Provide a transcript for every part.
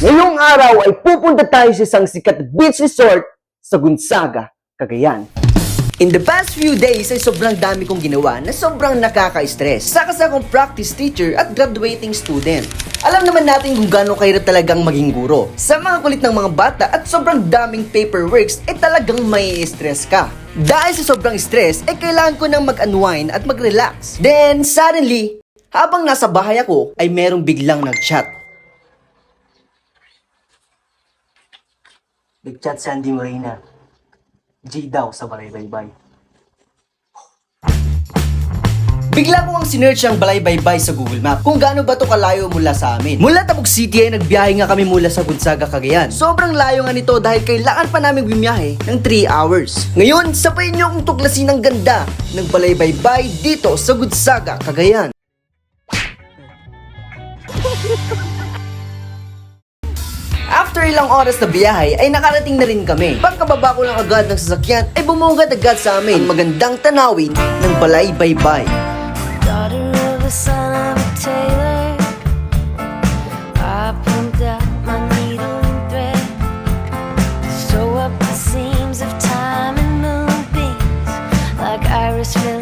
Ngayong araw ay pupunta tayo sa isang sikat beach resort sa Gonzaga, Cagayan. In the past few days ay sobrang dami kong ginawa na sobrang nakaka-stress. Sa kasi akong practice teacher at graduating student. Alam naman natin kung gaano kahirap talagang maging guro. Sa mga kulit ng mga bata at sobrang daming paperworks ay talagang may stress ka. Dahil sa sobrang stress ay kailangan ko nang mag-unwind at mag-relax. Then suddenly, habang nasa bahay ako ay merong biglang nag-chat. Nag-chat si Andy Morena. G daw sa balay-baybay. Bigla ko ang sinearch ang balay-baybay sa Google Map kung gaano ba to kalayo mula sa amin. Mula Tabuk City ay nagbiyahe nga kami mula sa Gonzaga, Cagayan. Sobrang layo nga nito dahil kailangan pa namin bumiyahe ng 3 hours. Ngayon, sabayin niyo akong tuklasin ang ganda ng balay-baybay dito sa Gonzaga, Cagayan. After ilang oras na biyahe ay nakarating na rin kami. Pagkababa ko lang agad ng sasakyan ay bumungad agad sa amin ang magandang tanawin ng Balay Baybay. Daughter of a son of a tailor. I pumped my needle and thread. Up the seams of time and moonbeams. Like iris filling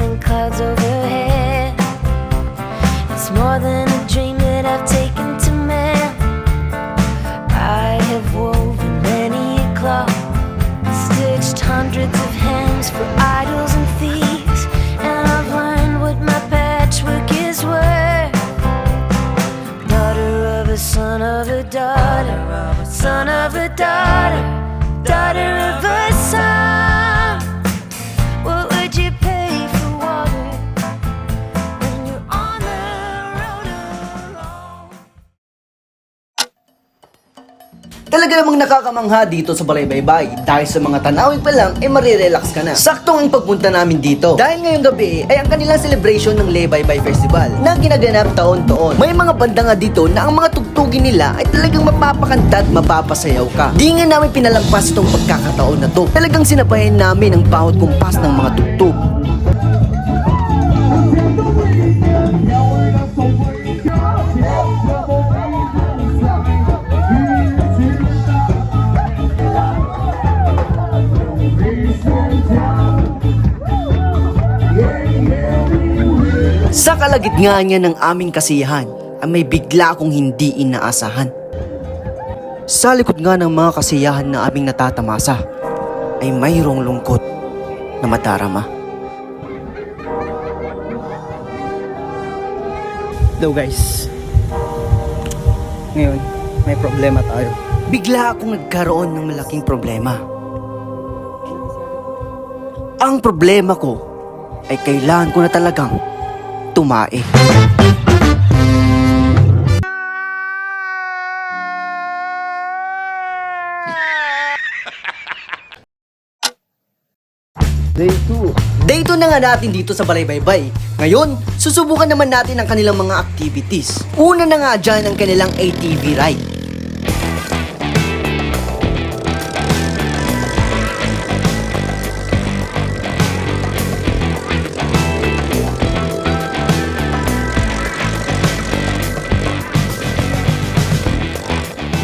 of a son of a daughter, son of a daughter, daughter of a Talaga namang nakakamangha dito sa Balay-Baybay dahil sa mga tanawin pa lang ay marirelax ka na. Saktong ang pagpunta namin dito dahil ngayong gabi ay ang kanilang celebration ng Lay-Baybay Festival na ginaganap taon-taon. May mga banda nga dito na ang mga tugtugin nila ay talagang mapapakanta at mapapasayaw ka. Di nga namin pinalagpas itong pagkakataon na to. Talagang sinabayan namin ang bawat kumpas ng mga tugtog. Kalagitnaan niya ng aming kasiyahan ay may bigla akong hindi inaasahan. Sa likod nga ng mga kasiyahan na aming natatamasa ay mayroong lungkot na madarama. Hello guys. Ngayon, may problema tayo. Bigla akong nagkaroon ng malaking problema. Ang problema ko ay kailangan ko na talagang tumae. Day 2. Day 2 na nga natin dito sa Balay-Baybay. Ngayon, susubukan naman natin ang kanilang mga activities. Una na nga dyan ang kanilang ATV ride.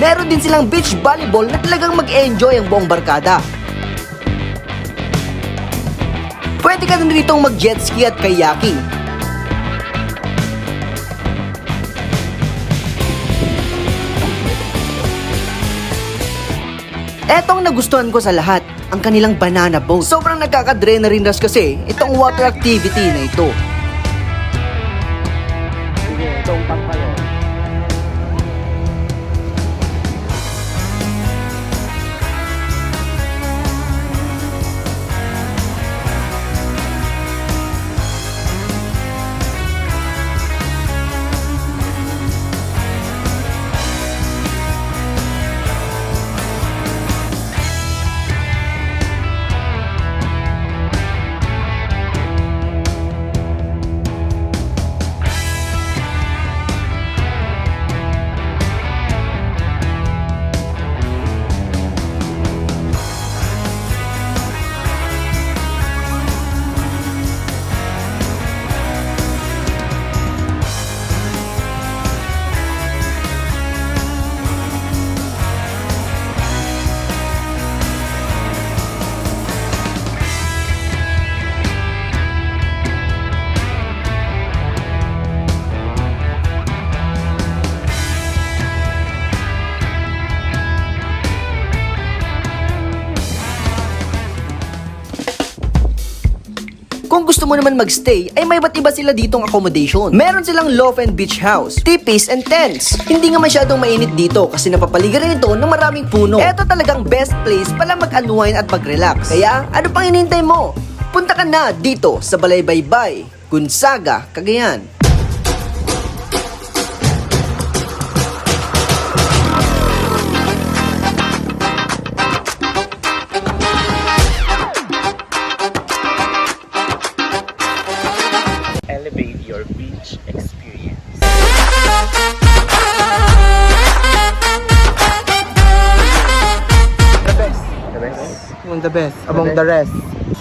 Meron din silang beach volleyball na talagang mag-enjoy ang buong barkada. Pwede ka din ritong mag-jet ski at kayaking. Etong nagustuhan ko sa lahat, ang kanilang banana boat. Sobrang nagkaka-adrenaline rush kasi itong water activity na ito. Sige, itong kayo. Kung gusto mo naman magstay, ay may iba't iba sila ditong accommodation. Meron silang loft and beach house, tipis and tents. Hindi nga masyadong mainit dito kasi napapaligiran ito ng maraming puno. Ito talagang best place pala mag-unwind at mag-relax. Kaya, ano pang hinihintay mo? Punta ka na dito sa Balaybaybay, Gonzaga, Cagayan. The best. The best. Yung the best among the rest.